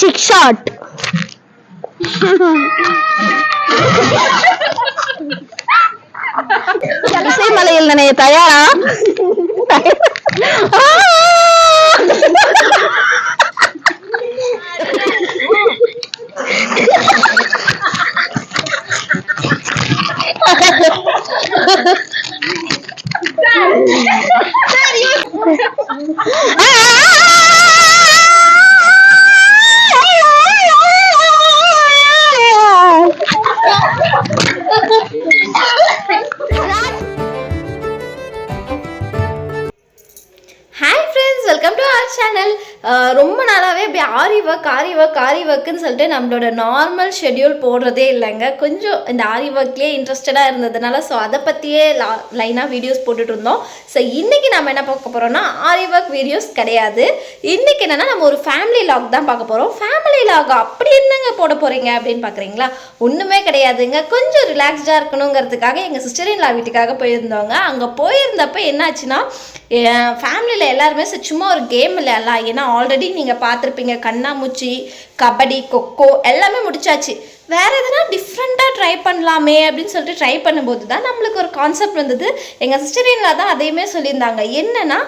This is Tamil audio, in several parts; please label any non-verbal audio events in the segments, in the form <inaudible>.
சிக்ஸ் ஷாட் இசைமலையில் நினைய தயாரா? <laughs> ஆரி ஒர்க் ஆரி ஒர்க் ஆரி ஒர்க்குன்னு சொல்லிட்டு நம்மளோட நார்மல் ஷெட்யூல் போடுறதே இல்லைங்க. கொஞ்சம் இந்த ஆரி ஒர்க்லேயே இன்ட்ரெஸ்டடாக இருந்ததுனால ஸோ அதை பற்றியே லா லைனாக வீடியோஸ் போட்டுட்டு இருந்தோம். ஸோ இன்றைக்கி நம்ம என்ன பார்க்க போகிறோம்னா ஆரி ஒர்க் வீடியோஸ் கிடையாது. இன்றைக்கி என்னென்னா நம்ம ஒரு ஃபேமிலி லாக் தான் பார்க்க போகிறோம் ஃபேமிலி லாக் அப்படி என்னங்க போட போகிறீங்க அப்படின்னு பார்க்குறீங்களா? ஒன்றுமே கிடையாதுங்க. கொஞ்சம் ரிலாக்ஸ்டாக இருக்கணுங்கிறதுக்காக எங்கள் சிஸ்டரின் லா வீட்டுக்காக போயிருந்தோங்க அங்கே போயிருந்தப்போ என்னாச்சுன்னா ஃபேமிலியில் எல்லாருமே சும்மா ஒரு கேம் விளையாடலாம். ஏன்னா ஆல்ரெடி நீங்கள் பார்த்துருப்பீங்க கண்ணாமூச்சி கபடி கொக்கோ எல்லாமே முடிச்சாச்சு. வேறு எதனா டிஃப்ரெண்ட்டாக ட்ரை பண்ணலாமே அப்படின்னு சொல்லிட்டு ட்ரை பண்ணும்போது தான் நம்மளுக்கு ஒரு கான்செப்ட் வந்தது. எங்கள் சிஸ்டர் இன்லா தான் அதையுமே சொல்லியிருந்தாங்க. என்னென்னா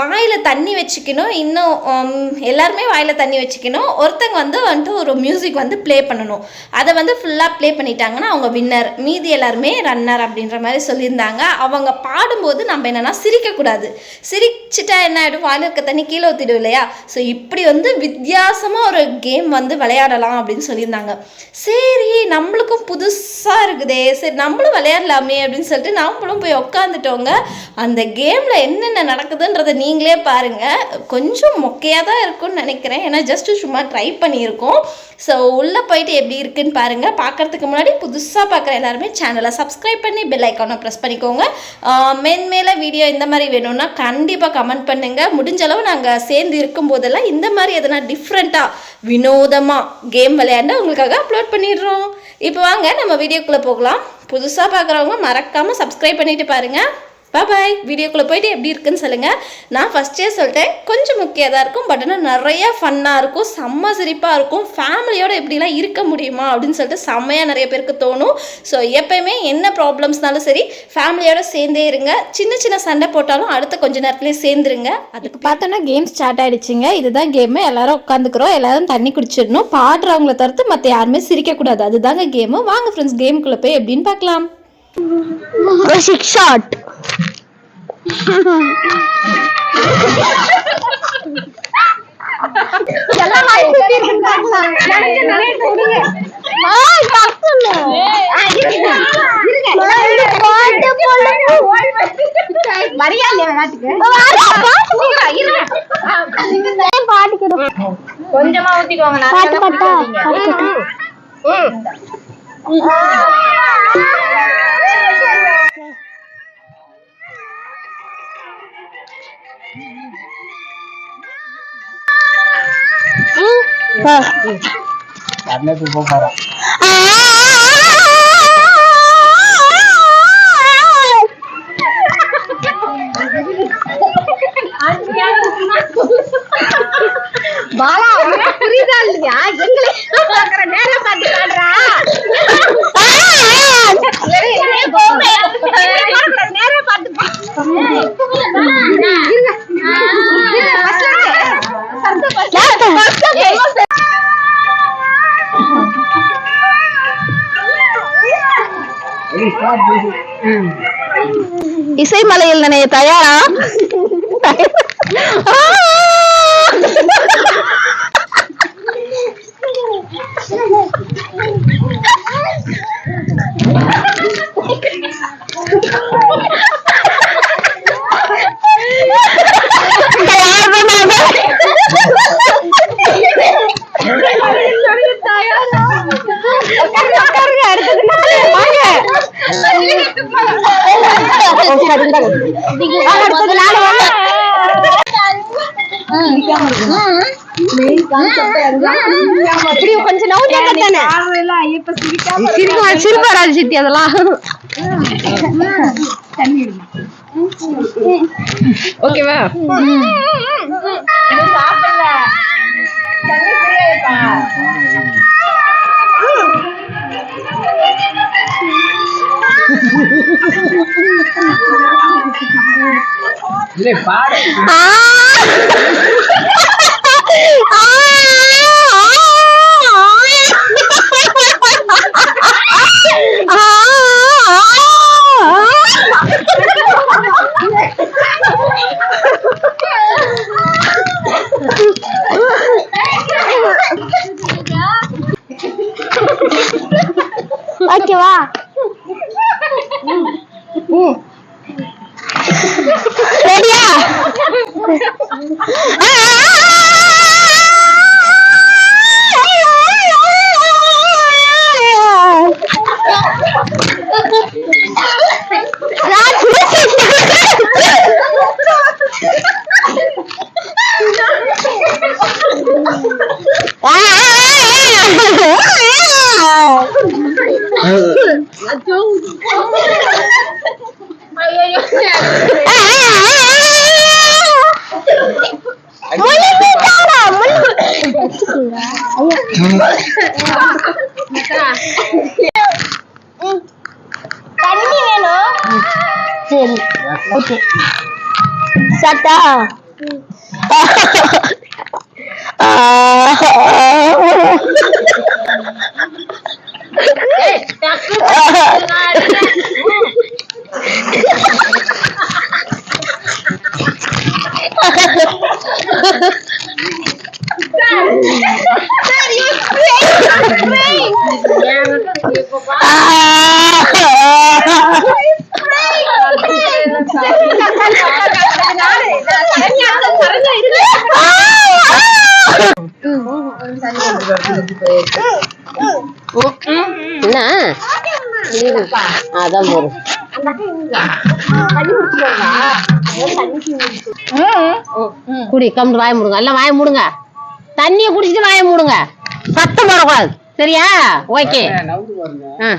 வாயில் தண்ணி வச்சுக்கணும். இன்னும் எல்லாருமே வாயில் தண்ணி வச்சுக்கணும். ஒருத்தங்க வந்து வந்துட்டு ஒரு மியூசிக் வந்து ப்ளே பண்ணணும். அதை வந்து ஃபுல்லாக ப்ளே பண்ணிட்டாங்கன்னா அவங்க வின்னர் மீதி எல்லாருமே ரன்னர் அப்படின்ற மாதிரி சொல்லியிருந்தாங்க. அவங்க பாடும்போது நம்ம என்னன்னா சிரிக்கக்கூடாது. சிரிச்சிட்டா என்ன ஆகிடும் வாயில் இருக்க தண்ணி கீழே ஊற்றிடும் இல்லையா? ஸோ இப்படி வந்து வித்தியாசமாக ஒரு கேம் வந்து விளையாடலாம் அப்படின்னு சொல்லியிருந்தாங்க. சரி நம்மளுக்கும் புதுசாக இருக்குதே. சரி நம்மளும் விளையாடலாமே அப்படின்னு சொல்லிட்டு நம்மளும் போய் உட்காந்துட்டோங்க அந்த கேமில் என்னென்ன நடக்குதுன்றதை நீங்களே பாருங்கள் கொஞ்சம் மொக்கையாக தான் இருக்கும்னு நினைக்கிறேன். ஏன்னா ஜஸ்ட்டு சும்மா ட்ரை பண்ணியிருக்கோம். ஸோ உள்ளே போயிட்டு எப்படி இருக்குன்னு பாருங்கள் பார்க்கறதுக்கு முன்னாடி புதுசாக பார்க்குற எல்லாருமே சேனலை சப்ஸ்கிரைப் பண்ணி பெல் ஐக்கானை ப்ரெஸ் பண்ணிக்கோங்க. ஆஹ் வீடியோ இந்த மாதிரி வேணும்னா கண்டிப்பாக கமெண்ட் பண்ணுங்கள் முடிஞ்ச அளவு நாங்கள் சேர்ந்து இருக்கும்போதெல்லாம் இந்த மாதிரி எதனா டிஃப்ரெண்ட்டாக வினோதமாக கேம் விளையாண்டா உங்களுக்காக அப்லோட் பண்ணிடுறோம். இப்போ வாங்க நம்ம வீடியோக்குள்ளே போகலாம். புதுசாக பார்க்குறவங்க மறக்காமல் சப்ஸ்கிரைப் பண்ணிவிட்டு பாருங்கள் பாய் வீடியோக்குள்ளே போயிட்டு எப்படி இருக்குன்னு சொல்லுங்கள் நான் ஃபஸ்ட்டே சொல்லிட்டேன். கொஞ்சம் முக்கியதாக தான் இருக்கும் பட் ஆனால் நிறையா ஃபன்னாக இருக்கும் செம்ம சிரிப்பாக இருக்கும். ஃபேமிலியோட எப்படிலாம் இருக்க முடியுமா அப்படின்னு சொல்லிட்டு செம்மையாக நிறைய பேருக்கு தோணும். ஸோ எப்பயுமே என்ன ப்ராப்ளம்ஸ்னாலும் சரி ஃபேமிலியோட சேர்ந்தே இருங்க. சின்ன சின்ன சண்டை போட்டாலும் அடுத்த கொஞ்ச நேரத்துலேயே சேர்ந்துருங்க. அதுக்கு பார்த்தோன்னா கேம் ஸ்டார்ட் ஆகிடுச்சிங்க இதுதான் கேமு எல்லாரும் உட்காந்துக்கிறோம் எல்லாரும் தண்ணி குடிச்சிடணும். பாடுறவங்கள தவிர்த்து மற்ற யாருமே சிரிக்கக்கூடாது. அதுதாங்க கேமு வாங்க ஃப்ரெண்ட்ஸ் கேமுக்குள்ளே போய் எப்படின்னு பார்க்கலாம். சிக்ஸ் ஷாட் கொஞ்சமா ஊத்திக்கோங்க பாட்டு பாட்டா? பாலா உனக்கு புரியுதா இல்லையா எங்களை பாக்குற நேரம் பாத்து இசைமலையில் நினைய தயாரா ஆ! தயார் கொஞ்சம் நவுத்தாங்க சித்தி அதெல்லாம் ஓகேவா சாப்பிடல இல்லை பாடு ஆ ஆ தண்ணி வேணும் சரி ஓகே சட்டா என்ன அதான் போதும் குடி கம்மிட்டு வாய மூடுங்க. எல்லாம் வாய மூடுங்க. தண்ணியை குடிச்சிட்டு வாய மூடுங்க. சத்தம் போடக்கூடாது சரியா? ஓகே. பாருங்க ஆ.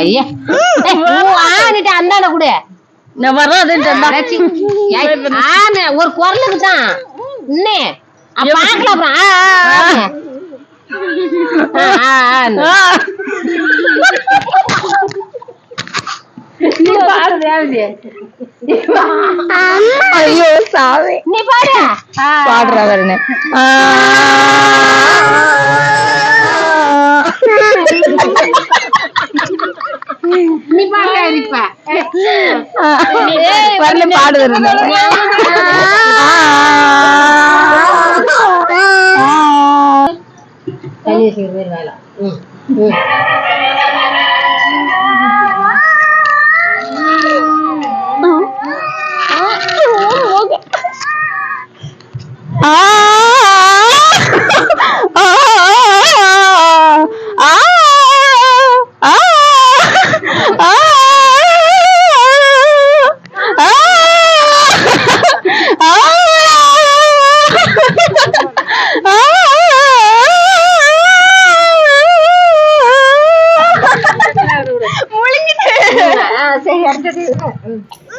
ஐயா. ஆனிட்டு அந்தாண்ட கூட. நான் வராதுன்ட்டு ஒரு குரலுக்கு தான். இன்னே பாக்கல அப்புறம். ஐயோ சாமி. நீ பாடு. பாடுறவர்னு நீ வரல பாடுவது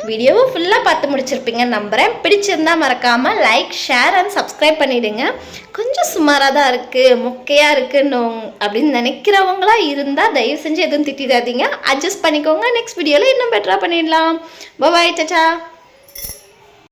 வீடியோவை ஃபுல்லாக பார்த்து முடிச்சிருப்பீங்கன்னு நம்புகிறேன் பிடிச்சிருந்தா மறக்காமல் லைக் ஷேர் அண்ட் சப்ஸ்கிரைப் பண்ணிவிடுங்க கொஞ்சம் சுமாராக தான் இருக்குது மொக்கையாக இருக்குன்னு அப்படின்னு நினைக்கிறவங்களா இருந்தால் தயவு செஞ்சு எதுவும் திட்டிடாதீங்க. அட்ஜஸ்ட் பண்ணிக்கோங்க. நெக்ஸ்ட் வீடியோவில் இன்னும் பெட்டராக பண்ணிடலாம். பாய் சச்சா